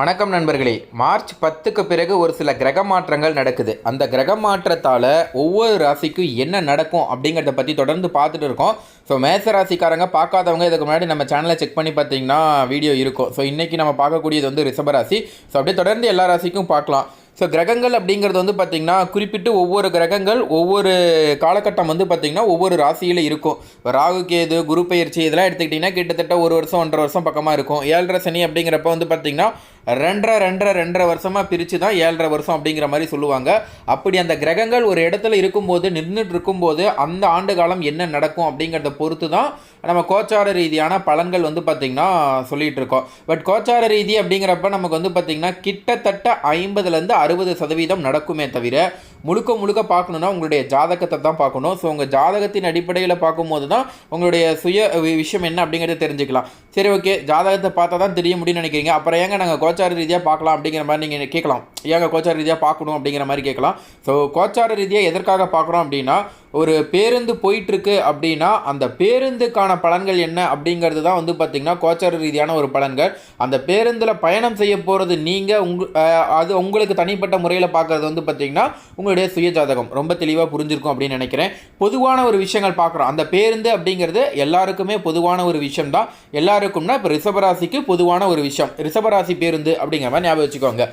வணக்கம் நண்பர்களே. மார்ச் பத்துக்கு பிறகு ஒரு சில கிரக மாற்றங்கள் நடக்குது. அந்த கிரக மாற்றத்தால் ஒவ்வொரு ராசிக்கும் என்ன நடக்கும் அப்படிங்கிறத பற்றி தொடர்ந்து பார்த்துட்டு இருக்கோம். ஸோ மேச ராசிக்காரங்க பார்க்காதவங்க இதுக்கு முன்னாடி நம்ம சேனலை செக் பண்ணி பார்த்தீங்கன்னா வீடியோ இருக்கும். ஸோ இன்றைக்கி நம்ம பார்க்கக்கூடியது வந்து ரிஷப ராசி. ஸோ அப்படியே தொடர்ந்து எல்லா ராசிக்கும் பார்க்கலாம். ஸோ கிரகங்கள் அப்படிங்கிறது வந்து பார்த்திங்கன்னா குறிப்பிட்டு ஒவ்வொரு கிரகங்கள் ஒவ்வொரு காலகட்டம் வந்து பார்த்திங்கன்னா ஒவ்வொரு ராசியில் இருக்கும். இப்போ ராகு கேது குரு பயிற்சி இதெல்லாம் எடுத்துக்கிட்டிங்கன்னா கிட்டத்தட்ட ஒரு வருஷம் ஒன்றரை வருஷம் பக்கமாக இருக்கும். ஏழரை சனி அப்படிங்கிறப்ப வந்து பார்த்திங்கன்னா ரெண்டரை ரெண்டரை ரெண்டரை வருஷமாக பிரித்து தான் ஏழரை வருஷம் அப்படிங்கிற மாதிரி சொல்லுவாங்க. அப்படி அந்த கிரகங்கள் ஒரு இடத்துல இருக்கும்போது நின்றுட்டு இருக்கும்போது அந்த ஆண்டு காலம் என்ன நடக்கும் அப்படிங்கிறத பொறுத்து தான் நம்ம கோச்சார ரீதியான பலன்கள் வந்து பார்த்திங்கன்னா சொல்லிகிட்டு இருக்கோம் பட் கோச்சார ரீதி அப்படிங்கிறப்ப நமக்கு வந்து பார்த்திங்கன்னா கிட்டத்தட்ட ஐம்பதுலேருந்து அறுபது சதவீதம் நடக்குமே தவிர முழுக்க முழுக்க பார்க்கணுன்னா உங்களுடைய ஜாதகத்தை தான் பார்க்கணும். ஸோ உங்கள் ஜாதகத்தின் அடிப்படையில் பார்க்கும்போது தான் உங்களுடைய சுய விஷயம் என்ன அப்படிங்கிறத தெரிஞ்சுக்கலாம். சரி ஓகே ஜாதகத்தை பார்த்தா தான் தெரிய முடியும்னு நினைக்கிறீங்க. அப்புறம் ஏங்க நாங்கள் கோச்சார ரீதியாக பார்க்கலாம் அப்படிங்கிற மாதிரி நீங்கள் கேட்கலாம். ஏங்க கோச்சார ரீதியாக பார்க்கணும் அப்படிங்கிற மாதிரி கேட்கலாம். ஸோ கோச்சார ரீதியாக எதற்காக பார்க்குறோம் அப்படின்னா ஒரு பேருந்து போயிட்டுருக்கு அப்படின்னா அந்த பேருந்துக்கான பலன்கள் என்ன அப்படிங்கிறது தான் வந்து பார்த்திங்கன்னா கோச்சார ரீதியான ஒரு பலன்கள். அந்த பேருந்தில் பயணம் செய்ய போகிறது நீங்கள் உங் அது உங்களுக்கு தனிப்பட்ட முறையில் பார்க்குறது வந்து பார்த்திங்கன்னா உங்களுடைய சுயஜாதகம். ரொம்ப தெளிவாக புரிஞ்சிருக்கும் அப்படின்னு நினைக்கிறேன். பொதுவான ஒரு விஷயங்கள் பார்க்குறோம். அந்த பேருந்து அப்படிங்கிறது எல்லாருக்குமே பொதுவான ஒரு விஷயம் தான் எல்லா எல்லாருக்கும்னா இப்போ ரிஷபராசிக்கு பொதுவான ஒரு விஷயம். ரிஷபராசி பேருந்து அப்படிங்கிற மாதிரி ஞாபகம் வச்சுக்கோங்க.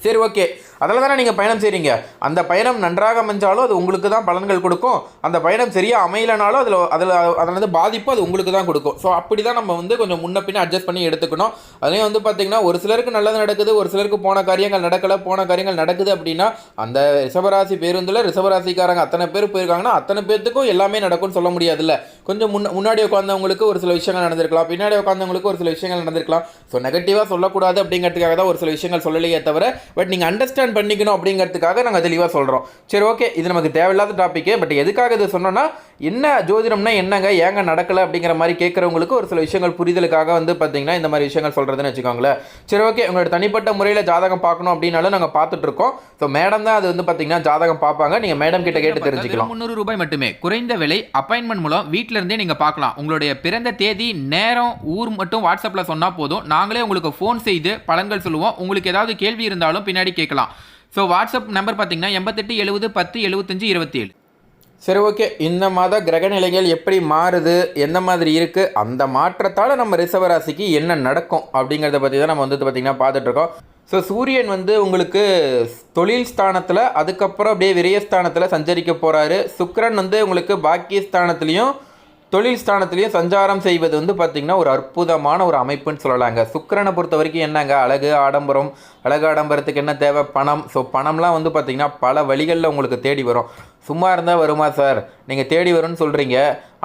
சரி ஓகே. அதில் தானே நீங்கள் பயணம் செய்கிறீங்க அந்த பயணம் நன்றாக அமைஞ்சாலும் அது உங்களுக்கு தான் பலன்கள் கொடுக்கும். அந்த பயணம் சரியாக அமையலனாலும் அதில் அதில் அதில் வந்து பாதிப்பு அது உங்களுக்கு தான் கொடுக்கும். ஸோ அப்படி தான் நம்ம வந்து கொஞ்சம் முன்ன பின்னே அட்ஜஸ்ட் பண்ணி எடுத்துக்கணும். அதுலேயும் வந்து பார்த்திங்கன்னா ஒரு சிலருக்கு நல்லது நடக்குது ஒரு சிலருக்கு போன காரியங்கள் நடக்கலை போன காரியங்கள் நடக்குது அப்படின்னா அந்த ரிஷபராசி பேருந்தில் ரிஷபராசிக்காரங்க அத்தனை பேர் போயிருக்காங்கன்னா அத்தனை பேர்த்துக்கும் எல்லாமே நடக்கும்னு சொல்ல முடியாதுல்ல. கொஞ்சம் முன்ன முன்னாடி உட்காந்தவங்களுக்கு ஒரு சில விஷயங்கள் நடந்திருக்கலாம். பின்னாடி உட்காந்தவங்களுக்கு ஒரு சில விஷயங்கள் நடந்திருக்கலாம். ஸோ நெகட்டிவாக சொல்லக்கூடாது அப்படிங்கிறதுக்காக தான் ஒரு சில விஷயங்கள் சொல்லலையே தவிர பட் நீங்கள் அண்டர்ஸ்டாண்ட் பண்ணிக்கணும் அப்படிங்கிறதுக்காக நாங்கள் தெளிவாக சொல்கிறோம் சரி ஓகே இது நமக்கு தேவையில்லாத டாப்பிக்கு பட் எதுக்காக இது சொன்னோன்னா என்ன ஜோதிடம்னா என்னங்க ஏங்க நடக்கலை அப்படிங்கிற மாதிரி கேட்குறவங்களுக்கு ஒரு சில விஷயங்கள் புரிதலுக்காக வந்து பார்த்தீங்கன்னா இந்த மாதிரி விஷயங்கள் சொல்கிறதுன்னு வச்சுக்கோங்களேன். சரி ஓகே உங்களோட தனிப்பட்ட முறையில் ஜாதகம் பார்க்கணும் அப்படின்னாலும் நாங்கள் பார்த்துட்டு இருக்கோம். ஸோ மேடம் தான் அது வந்து பார்த்தீங்கன்னா ஜாதகம் பார்ப்பாங்க. நீங்கள் மேடம் கிட்ட கேட்டு தெரிஞ்சுக்கலாம். முந்நூறு ரூபாய் மட்டுமே. குறைந்த விலை அப்பாயின்மெண்ட் மூலம் வீட்ல இருந்தே நீங்க பார்க்கலாம். உங்களுடைய பிறந்த தேதி நேரம் ஊர் மட்டும் வாட்ஸ்அப்ல சொன்னா போதும். நாங்களே உங்களுக்கு ஃபோன் செய்து பலன்கள் சொல்லுவோம். உங்களுக்கு ஏதாவது கேள்வி இருந்தாலும் பின்னாடி கேட்கலாம். ஸோ வாட்ஸ்அப் நம்பர் பார்த்தீங்கன்னா எண்பத்தெட்டு எழுபது பத்து எழுபத்தஞ்சு இருபத்தி ஏழு சரி ஓகே. இந்த மாத கிரக நிலைகள் எப்படி மாறுது? எந்த மாதிரி இருக்குது அந்த மாற்றத்தால் நம்ம ரிசவராசிக்கு என்ன நடக்கும்? அப்படிங்கிறத பற்றி தான் நம்ம வந்து பார்த்திங்கன்னா பார்த்துட்ருக்கோம் ஸோ சூரியன் வந்து உங்களுக்கு தொழில் ஸ்தானத்தில் அதுக்கப்புறம் அப்படியே விரயஸ்தானத்தில் சஞ்சரிக்க போகிறாரு சுக்கரன் வந்து உங்களுக்கு பாக்கியஸ்தானத்துலேயும் தொழில் ஸ்தானத்திலையும் சஞ்சாரம் செய்வது வந்து பார்த்திங்கன்னா ஒரு அற்புதமான ஒரு அமைப்புன்னு சொல்லலாங்க. சுக்கிரனை பொறுத்த வரைக்கும் என்னங்க? அழகு ஆடம்பரம். அழகு ஆடம்பரத்துக்கு என்ன தேவை? பணம். ஸோ பணம்லாம் வந்து பார்த்திங்கன்னா பல வழிகளில் உங்களுக்கு தேடி வரும். சும்மா இருந்தால் வருமா சார் நீங்கள் தேடி வரும்னு சொல்கிறீங்க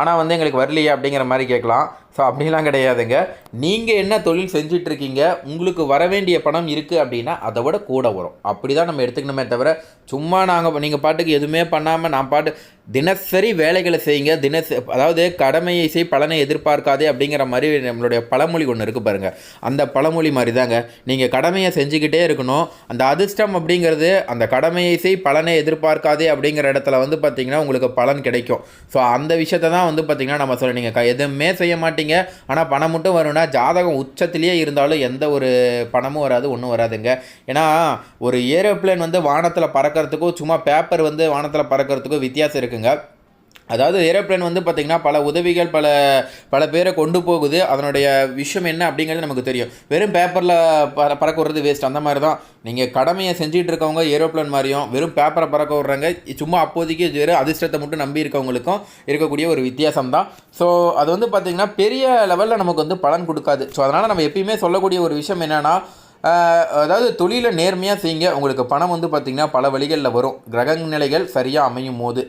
ஆனால் வந்து எங்களுக்கு வரலையே அப்படிங்கிற மாதிரி கேட்கலாம். ஸோ அப்படிலாம் கிடையாதுங்க. நீங்கள் என்ன தொழில் செஞ்சிட்ருக்கீங்க? உங்களுக்கு வர வேண்டிய பணம் இருக்குது அப்படின்னா அதை விட கூட வரும். அப்படி தான் நம்ம எடுத்துக்கணுமே தவிர சும்மா நாங்கள் நீங்கள் பாட்டுக்கு எதுவுமே பண்ணாமல் நான் பாட்டு தினசரி வேலைகளை செய்யுங்க. தினசரி அதாவது கடமையை செய் பலனை எதிர்பார்க்காதே அப்படிங்கிற மாதிரி நம்மளுடைய பழமொழி ஒன்று இருக்குது பாருங்கள் அந்த பழமொழி மாதிரி தாங்க நீங்கள் கடமையை செஞ்சுக்கிட்டே இருக்கணும். அந்த அதிர்ஷ்டம் அப்படிங்கிறது அந்த கடமையை செய் பலனை எதிர்பார்க்காதே அப்படிங்கிற இடத்துல வந்து பார்த்திங்கன்னா உங்களுக்கு பலன் கிடைக்கும். ஸோ அந்த விஷயத்தை தான் வந்து பார்த்திங்கன்னா நம்ம சொல்ல நீங்கள் க எதுவுமே செய்ய மாட்டீங்க. ஆனால் பணம் மட்டும் வரும்னா ஜாதகம் உச்சத்திலேயே இருந்தாலும் எந்த ஒரு பணமும் வராது ஒன்றும் வராதுங்க. ஏன்னா ஒரு ஏரோப்ளேன் வந்து வானத்தில் பறக்கிறதுக்கும் சும்மா பேப்பர் வந்து வானத்தில் பறக்கிறதுக்கும் வித்தியாசம் இருக்குங்க. அதாவது ஏரோப்ளேன் வந்து பார்த்திங்கன்னா பல உதவிகள் பல பல பேரை கொண்டு போகுது. அதனுடைய விஷயம் என்ன அப்படிங்கிறது நமக்கு தெரியும். வெறும் பேப்பரில் பற பறக்க விடுறது வேஸ்ட் அந்த மாதிரி தான் நீங்கள் கடமையை செஞ்சுட்டு இருக்கவங்க ஏரோப்ளேன் மாதிரியும் வெறும் பேப்பரை பறக்க விடுறாங்க சும்மா அப்போதைக்கு வெறும் அதிர்ஷ்டத்தை மட்டும் நம்பி இருக்கவங்களுக்கும் இருக்கக்கூடிய ஒரு வித்தியாசம் தான் ஸோ அது வந்து பார்த்திங்கன்னா பெரிய லெவலில் நமக்கு வந்து பலன் கொடுக்காது. ஸோ அதனால் நம்ம எப்பயுமே சொல்லக்கூடிய ஒரு விஷயம் என்னென்னா அதாவது தொழிலை நேர்மையாக செய்யுங்க. உங்களுக்கு பணம் வந்து பார்த்திங்கன்னா பல வழிகளில் வரும். கிரக நிலைகள் சரியாக அமையும் போது.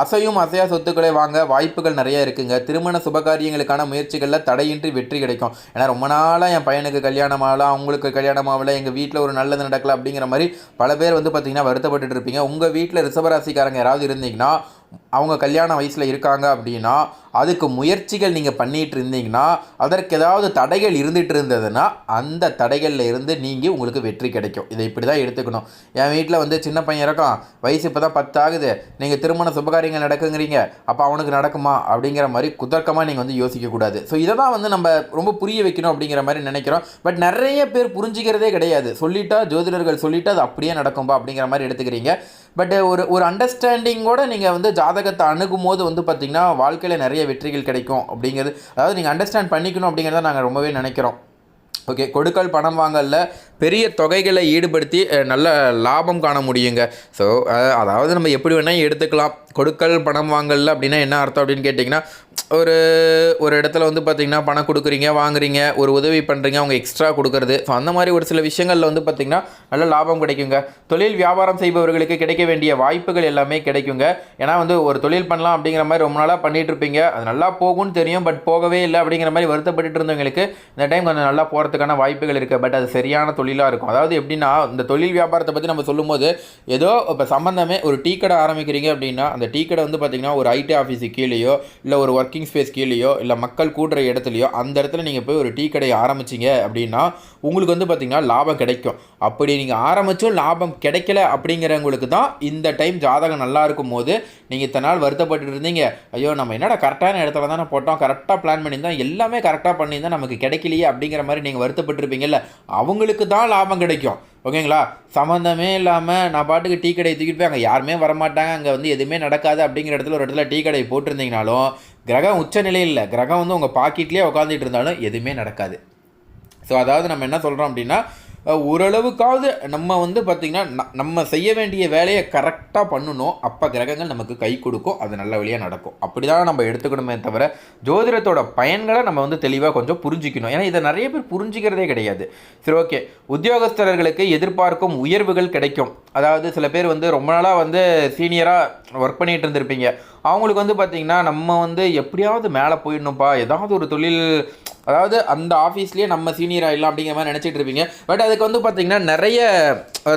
அசையும் அசையா சொத்துக்களை வாங்க வாய்ப்புகள் நிறைய இருக்குங்க. திருமண சுபகாரியங்களுக்கான முயற்சிகளில் தடையின்றி வெற்றி கிடைக்கும். ஏன்னா ரொம்ப நாளாக என் பையனுக்கு கல்யாணம் ஆகலாம் அவங்களுக்கு கல்யாணம் ஆகல எங்கள் வீட்டில் ஒரு நல்லது நடக்கல அப்படிங்கிற மாதிரி பல பேர் வந்து பார்த்திங்கன்னா வருத்தப்பட்டுட்டு இருப்பீங்க. உங்கள் வீட்டில் ரிசவராசிக்காரங்க யாராவது இருந்தீங்கன்னா அவங்க கல்யாண வயசில் இருக்காங்க அப்படின்னா அதுக்கு முயற்சிகள் நீங்கள் பண்ணிகிட்டு இருந்தீங்கன்னா அதற்கு ஏதாவது தடைகள் இருந்துகிட்டு இருந்ததுன்னா அந்த தடைகளில் இருந்து நீங்கள் உங்களுக்கு வெற்றி கிடைக்கும். இதை இப்படி தான் எடுத்துக்கணும். என் வீட்டில் வந்து சின்ன பையன் இருக்கான் வயசு இப்போ தான் பத்து ஆகுது நீங்கள் திருமண சுபகாரியங்கள் நடக்குங்கிறீங்க. அப்போ அவனுக்கு நடக்குமா? அப்படிங்கிற மாதிரி குதர்க்கமாக நீங்கள் வந்து யோசிக்கக்கூடாது ஸோ இதை தான் வந்து நம்ம ரொம்ப புரிய வைக்கணும் அப்படிங்கிற மாதிரி நினைக்கிறோம். பட் நிறைய பேர் புரிஞ்சிக்கிறதே கிடையாது. சொல்லிட்டா ஜோதிடர்கள் சொல்லிட்டா அது அப்படியே நடக்கும்பா அப்படிங்கிற மாதிரி எடுத்துக்கிறீங்க. பட் ஒரு ஒரு அண்டர்ஸ்டாண்டிங்கோட நீங்கள் வந்து ஜாதகத்தை அணுகும் போது வந்து பார்த்திங்கன்னா வாழ்க்கையில் நிறைய வெற்றிகள் கிடைக்கும் அப்படிங்கிறது அதாவது நீங்கள் அண்டர்ஸ்டாண்ட் பண்ணிக்கணும் அப்படிங்கிறத நாங்கள் ரொம்பவே நினைக்கிறோம். ஓகே கொடுக்கல் பணம் வாங்கல பெரிய தொகைகளை ஈடுபடுத்தி நல்ல லாபம் காண முடியுங்க. ஸோ அதாவது நம்ம எப்படி வேணால் எடுத்துக்கலாம். கொடுக்கல் பணம் வாங்கல அப்படின்னா என்ன அர்த்தம் அப்படின்னு கேட்டிங்கன்னா ஒரு ஒரு இடத்துல வந்து பார்த்திங்கன்னா பணம் கொடுக்குறீங்க வாங்குறீங்க ஒரு உதவி பண்ணுறீங்க அவங்க எக்ஸ்ட்ரா கொடுக்குறது. ஸோ அந்த மாதிரி ஒரு சில விஷயங்களில் வந்து பார்த்திங்கன்னா நல்ல லாபம் கிடைக்குங்க. தொழில் வியாபாரம் செய்பவர்களுக்கு கிடைக்க வேண்டிய வாய்ப்புகள் எல்லாமே கிடைக்குங்க. ஏன்னா வந்து ஒரு தொழில் பண்ணலாம் அப்படிங்கிற மாதிரி ரொம்ப நாளாக பண்ணிகிட்ருப்பீங்க இருப்பீங்க. அது நல்லா போகும்னு தெரியும் பட் போகவே இல்லை அப்படிங்கிற மாதிரி வருத்தப்பட்டு இருந்தவங்களுக்கு இந்த டைம் கொஞ்சம் நல்லா போகிறதுக்கான வாய்ப்புகள் இருக்குது பட் அது சரியான தொழில் தொழிலாக இருக்கும். அதாவது எப்படின்னா இந்த தொழில் வியாபாரத்தை பற்றி நம்ம சொல்லும்போது ஏதோ இப்போ சம்மந்தமே ஒரு டீ கடை ஆரம்பிக்கிறீங்க அப்படின்னா அந்த டீ கடை வந்து பார்த்திங்கன்னா ஒரு ஐடி ஆஃபீஸு கீழேயோ இல்லை ஒரு ஒர்க்கிங் ஸ்பேஸ் கீழேயோ இல்லை மக்கள் கூடுற இடத்துலையோ அந்த இடத்துல நீங்கள் போய் ஒரு டீ கடையை ஆரம்பிச்சிங்க அப்படின்னா உங்களுக்கு வந்து பார்த்திங்கன்னா லாபம் கிடைக்கும். அப்படி நீங்கள் ஆரம்பித்தும் லாபம் கிடைக்கல அப்படிங்கிறவங்களுக்கு தான் இந்த டைம் ஜாதகம் நல்லா இருக்கும் போது நீங்கள் இத்தனை நாள் வருத்தப்பட்டு இருந்தீங்க. ஐயோ நம்ம என்னடா கரெக்டான இடத்துல தானே போட்டோம் கரெக்டாக பிளான் பண்ணியிருந்தோம் எல்லாமே கரெக்டாக பண்ணியிருந்தா நமக்கு கிடைக்கலையே அப்படிங்கிற மாதிரி நீங்கள் வருத்தப்பட்டிருப்பீங்கல்ல. அவங்களுக்கு தான் லாபம் கிடைக்கும். ஓகேங்களா? சம்மந்தமே இல்லாமல் நான் பாட்டுக்கு டீ கடையை தூக்கிட்டு போய் அங்கே யாருமே வரமாட்டாங்க. அங்கே வந்து எதுவுமே நடக்காது அப்படிங்கிற இடத்துல ஒரு இடத்துல டீ கடை போட்டிருந்தீங்கனாலும் கிரகம் உச்ச நிலையில் கிரகம் வந்து உங்கள் பாக்கெட்லேயே உட்காந்துட்டு இருந்தாலும் எதுவுமே நடக்காது. ஸோ அதாவது நம்ம என்ன சொல்கிறோம் அப்படின்னா ஓரளவுக்காவது நம்ம வந்து பார்த்திங்கன்னா ந- நம்ம செய்ய வேண்டிய வேலையை கரெக்டாக பண்ணணும் அப்போ கிரகங்கள் நமக்கு கை கொடுக்கும் அது நல்ல வழியாக நடக்கும். அப்படி தான் நம்ம எடுத்துக்கணுமே தவிர ஜோதிடத்தோட பயன்களை நம்ம வந்து தெளிவாக கொஞ்சம் புரிஞ்சிக்கணும். ஏன்னா இதை நிறைய பேர் புரிஞ்சிக்கிறதே கிடையாது. சரி ஓகே. உத்தியோகஸ்தர்களுக்கு எதிர்பார்க்கும் உயர்வுகள் கிடைக்கும். அதாவது சில பேர் வந்து ரொம்ப நாளாக வந்து சீனியராக ஒர்க் பண்ணிகிட்டு இருந்திருப்பீங்க. அவங்களுக்கு வந்து பார்த்திங்கன்னா நம்ம வந்து எப்படியாவது மேலே போயிடணும்ப்பா. ஏதாவது ஒரு தொழில் அதாவது அந்த ஆஃபீஸ்லேயே நம்ம சீனியர் ஆகிடலாம் அப்படிங்கிற மாதிரி நினச்சிட்டு இருப்பீங்க. பட் அதுக்கு வந்து பார்த்திங்கன்னா நிறைய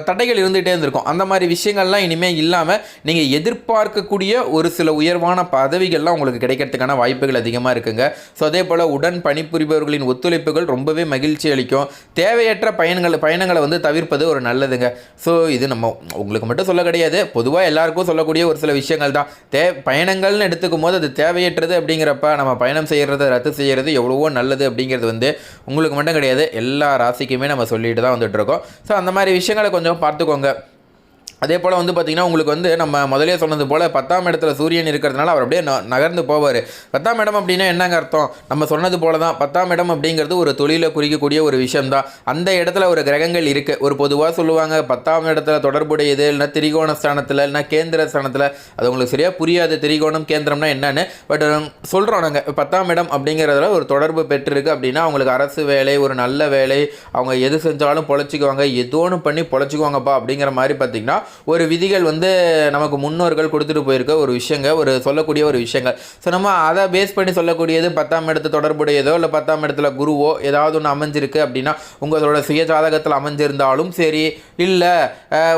தடைகள் இருந்துகிட்டே இருந்திருக்கும். அந்த மாதிரி விஷயங்கள்லாம் இனிமேல் இல்லாமல் நீங்கள் எதிர்பார்க்கக்கூடிய ஒரு சில உயர்வான பதவிகள்லாம் உங்களுக்கு கிடைக்கிறதுக்கான வாய்ப்புகள் அதிகமாக இருக்குங்க. ஸோ அதே போல் உடன் பணிபுரிபவர்களின் ஒத்துழைப்புகள் ரொம்பவே மகிழ்ச்சி அளிக்கும். தேவையற்ற பயணங்கள் பயணங்களை வந்து தவிர்ப்பது ஒரு நல்லதுங்க. ஸோ இது நம்ம உங்களுக்கு மட்டும் சொல்ல கிடையாது. பொதுவாக எல்லாருக்கும் சொல்லக்கூடிய ஒரு சில விஷயங்கள் தான். தே பயணங்கள்னு எடுத்துக்கும் போது அது தேவையற்றது அப்படிங்கிறப்ப நம்ம பயணம் செய்கிறத ரத்து செய்கிறது எவ்வளவோ நல்லது அப்படிங்கிறது வந்து உங்களுக்கு மட்டும் கிடையாது. எல்லா ராசிக்குமே நம்ம சொல்லிட்டு தான் வந்துட்டு இருக்கோம். ஸோ அந்த மாதிரி விஷயங்களை கொஞ்சம் பார்த்துக்கோங்க. அதே போல் வந்து பார்த்திங்கன்னா உங்களுக்கு வந்து நம்ம முதலே சொன்னது போல் பத்தாம் இடத்துல சூரியன் இருக்கிறதுனால அவர் அப்படியே நகர்ந்து போவார். பத்தாம் இடம் அப்படின்னா என்னங்க அர்த்தம்? நம்ம சொன்னது போல தான் பத்தாம் இடம் அப்படிங்கிறது ஒரு தொழிலை குறிக்கக்கூடிய ஒரு விஷயம்தான். அந்த இடத்துல ஒரு கிரகங்கள் இருக்குது ஒரு பொதுவாக சொல்லுவாங்க பத்தாம் இடத்துல தொடர்புடையது இல்லைன்னா திரிகோண ஸ்தானத்தில் இல்லைன்னா கேந்திர ஸ்தானத்தில். அது உங்களுக்கு சரியாக புரியாது. திரிகோணம் கேந்திரம்னா என்னன்னு. பட் சொல்கிறோம் நாங்கள் பத்தாம் இடம் அப்படிங்கிறதுல ஒரு தொடர்பு பெற்றிருக்கு அப்படின்னா அவங்களுக்கு அரசு வேலை ஒரு நல்ல வேலை. அவங்க எது செஞ்சாலும் பொழைச்சிக்குவாங்க. ஏதோ ஒன்று பண்ணி பொழைச்சிக்குவாங்கப்பா அப்படிங்கிற மாதிரி பார்த்திங்கன்னா ஒரு விதிகள் வந்து நமக்கு முன்னோர்கள் கொடுத்துட்டு போயிருக்க ஒரு விஷயங்க ஒரு சொல்லக்கூடிய ஒரு விஷயங்கள். ஸோ நம்ம அதை பேஸ் பண்ணி சொல்லக்கூடியது பத்தாம் இடத்து தொடர்புடையதோ இல்லை பத்தாம் இடத்துல குருவோ ஏதாவது ஒன்று அமைஞ்சிருக்கு அப்படின்னா உங்களோட சுய ஜாதகத்தில் அமைஞ்சிருந்தாலும் சரி இல்லை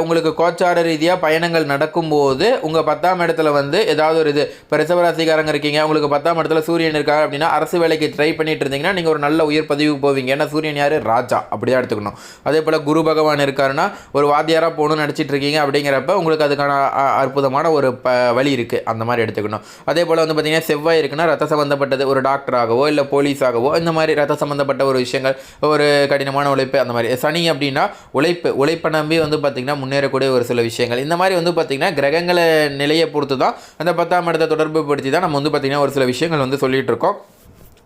உங்களுக்கு கோச்சார ரீதியாக பயணங்கள் நடக்கும்போது உங்கள் பத்தாம் இடத்துல வந்து ஏதாவது ஒரு இது இப்போ ரிசவராசிக்காரங்க இருக்கீங்க உங்களுக்கு பத்தாம் இடத்துல சூரியன் இருக்காங்க அப்படின்னா அரசு வேலைக்கு ட்ரை பண்ணிட்டு இருந்தீங்கன்னா நீங்கள் ஒரு நல்ல உயர் பதிவுக்கு போவீங்க. ஏன்னா சூரியன் யார்? ராஜா. அப்படிதான் எடுத்துக்கணும். அதே போல் குரு பகவான் இருக்காருன்னா ஒரு வாத்தியாராக போகணும்னு நினச்சிட்டு இருக்கீங்க அப்படிங்கிறப்ப உங்களுக்கு அதுக்கான அ- அற்புதமான ஒரு ப வழி இருக்குது அந்த மாதிரி எடுத்துக்கணும். அதே போல் வந்து பார்த்திங்கன்னா செவ்வாய் இருக்குன்னா ரத்த சம்மந்தப்பட்டது ஒரு டாக்டராகவோ இல்லை போலீஸாகவோ இந்த மாதிரி ரத்த சம்மந்தப்பட்ட ஒரு விஷயங்கள் ஒரு கடினமான உழைப்பு அந்த மாதிரி. சனி அப்படின்னா உழைப்பு உழைப்பை நம்பி வந்து பார்த்திங்கன்னா முன்னேறக்கூடிய ஒரு சில விஷயங்கள். இந்த மாதிரி வந்து பார்த்திங்கன்னா கிரகங்களை நிலையை பொறுத்து தான் அந்த பத்தாம் இடத்தை தொடர்பு படுத்தி தான் நம்ம வந்து பார்த்திங்கன்னா ஒரு சில விஷயங்கள் வந்து சொல்லிகிட்டு இருக்கோம்.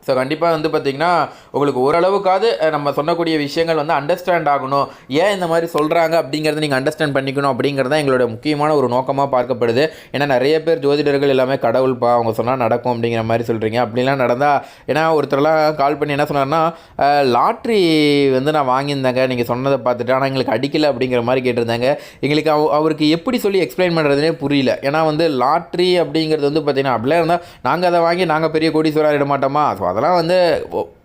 ஸோ கண்டிப்பாக வந்து பார்த்திங்கன்னா உங்களுக்கு ஓரளவுக்காவது நம்ம சொல்லக்கூடிய விஷயங்கள் வந்து அண்டர்ஸ்டாண்ட் ஆகணும். ஏன் இந்த மாதிரி சொல்கிறாங்க அப்படிங்கிறத நீங்கள் அண்டர்ஸ்டாண்ட் பண்ணிக்கணும் அப்படிங்கிறது தான் எங்களோட முக்கியமான ஒரு நோக்கமாக பார்க்கப்படுது. ஏன்னா நிறைய பேர் ஜோதிடர்கள் எல்லாமே கடவுள்ப்பா அவங்க சொன்னால் நடக்கும் அப்படிங்கிற மாதிரி சொல்கிறீங்க அப்படிலாம் நடந்தால் ஏன்னா ஒருத்தர்லாம் கால் பண்ணி என்ன சொன்னார்னா லாட்ரி வந்து நான் வாங்கியிருந்தேங்க நீங்கள் சொன்னதை பார்த்துட்டு ஆனால் எங்களுக்கு அடிக்கலை அப்படிங்கிற மாதிரி கேட்டிருந்தாங்க. எங்களுக்கு அவ அவருக்கு எப்படி சொல்லி எக்ஸ்பிளைன் பண்ணுறதுனே புரியல. ஏன்னா வந்து லாட்ரி அப்படிங்கிறது வந்து பார்த்திங்கன்னா அப்படிலாம் இருந்தால் நாங்கள் அதை வாங்கி நாங்கள் பெரிய கோடீஸ்வரர் இட மாட்டோமா? ஸோ அதெல்லாம் வந்து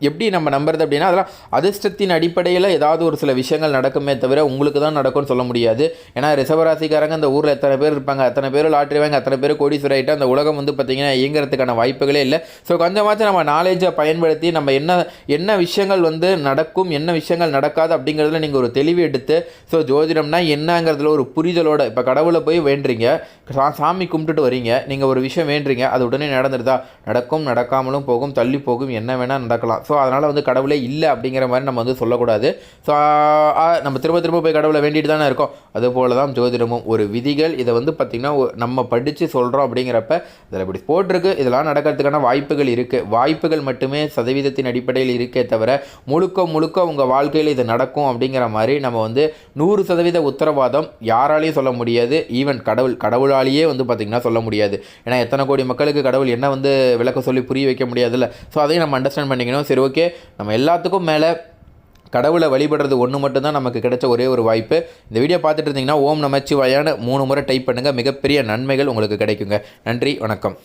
எப்படி நம்ம நம்புறது அப்படின்னா அதெல்லாம் அதிர்ஷ்டத்தின் அடிப்படையில் ஏதாவது ஒரு சில விஷயங்கள் நடக்குமே தவிர உங்களுக்கு தான் நடக்கும்னு சொல்ல முடியாது. ஏன்னா ரிசவராசிக்காரங்க அந்த ஊரில் எத்தனை பேர் இருப்பாங்க அத்தனை பேர் லாட்ரி வாங்க அத்தனை பேர் கோடீஸ்வரர் ஆகிட்டு அந்த உலகம் வந்து பார்த்திங்கன்னா இயங்குறதுக்கான வாய்ப்புகளே இல்லை. ஸோ கொஞ்சமாச்சும் நம்ம நாலேஜை பயன்படுத்தி நம்ம என்ன என்ன விஷயங்கள் வந்து நடக்கும் என்ன விஷயங்கள் நடக்காது அப்படிங்கிறதுல நீங்கள் ஒரு தெளிவு எடுத்து ஸோ ஜோதிடம்னா என்னங்கிறதுல ஒரு புரிதலோட இப்போ கடவுளை போய் வேண்டுறீங்க சா- சாமி கும்பிட்டுட்டு வரீங்க நீங்கள் ஒரு விஷயம் வேண்டுறீங்க அது உடனே நடந்துருதா? நடக்கும் நடக்காமலும் போகும் தள்ளி போகும் என்ன வேணால் நடக்கலாம். ஸோ ஸோ அதனால் வந்து கடவுளே இல்லை அப்படிங்கிற மாதிரி நம்ம வந்து சொல்லக்கூடாது. ஸோ நம்ம திரும்ப திரும்ப போய் கடவுளை வேண்டிட்டு தானே இருக்கோம். அதுபோல தான் ஜோதிடமும் ஒரு விதிகள். இதை வந்து பார்த்திங்கன்னா நம்ம படித்து சொல்கிறோம் அப்படிங்கிறப்ப இதில் இப்படி போட்டிருக்கு. இதெல்லாம் நடக்கிறதுக்கான வாய்ப்புகள் இருக்குது வாய்ப்புகள் மட்டுமே சதவீதத்தின் அடிப்படையில் இருக்கே தவிர முழுக்க முழுக்க உங்கள் வாழ்க்கையில் இது நடக்கும் அப்படிங்கிற மாதிரி நம்ம வந்து நூறு சதவீத உத்தரவாதம் யாராலையும் சொல்ல முடியாது. ஈவன் கடவுள் கடவுளாலேயே வந்து பார்த்திங்கன்னா சொல்ல முடியாது. ஏன்னா எத்தனை கோடி மக்களுக்கு கடவுள் என்ன வந்து விளக்க சொல்லி புரிய வைக்க முடியாதுல்ல. ஸோ அதையும் நம்ம அண்டர்ஸ்டாண்ட் பண்ணிக்கணும். சரி ஓகே நம்ம எல்லாத்துக்கும் மேலே கடவுளை வழிபடுறது ஒன்று மட்டும்தான் நமக்கு கிடைச்ச ஒரே ஒரு வாய்ப்பு. இந்த வீடியோ பார்த்துட்டு இருந்தீங்கன்னா ஓம் நமச்சிவாயான மூணு முறை டைப் பண்ணுங்கள் மிகப்பெரிய நன்மைகள் உங்களுக்கு கிடைக்குங்க. நன்றி வணக்கம்.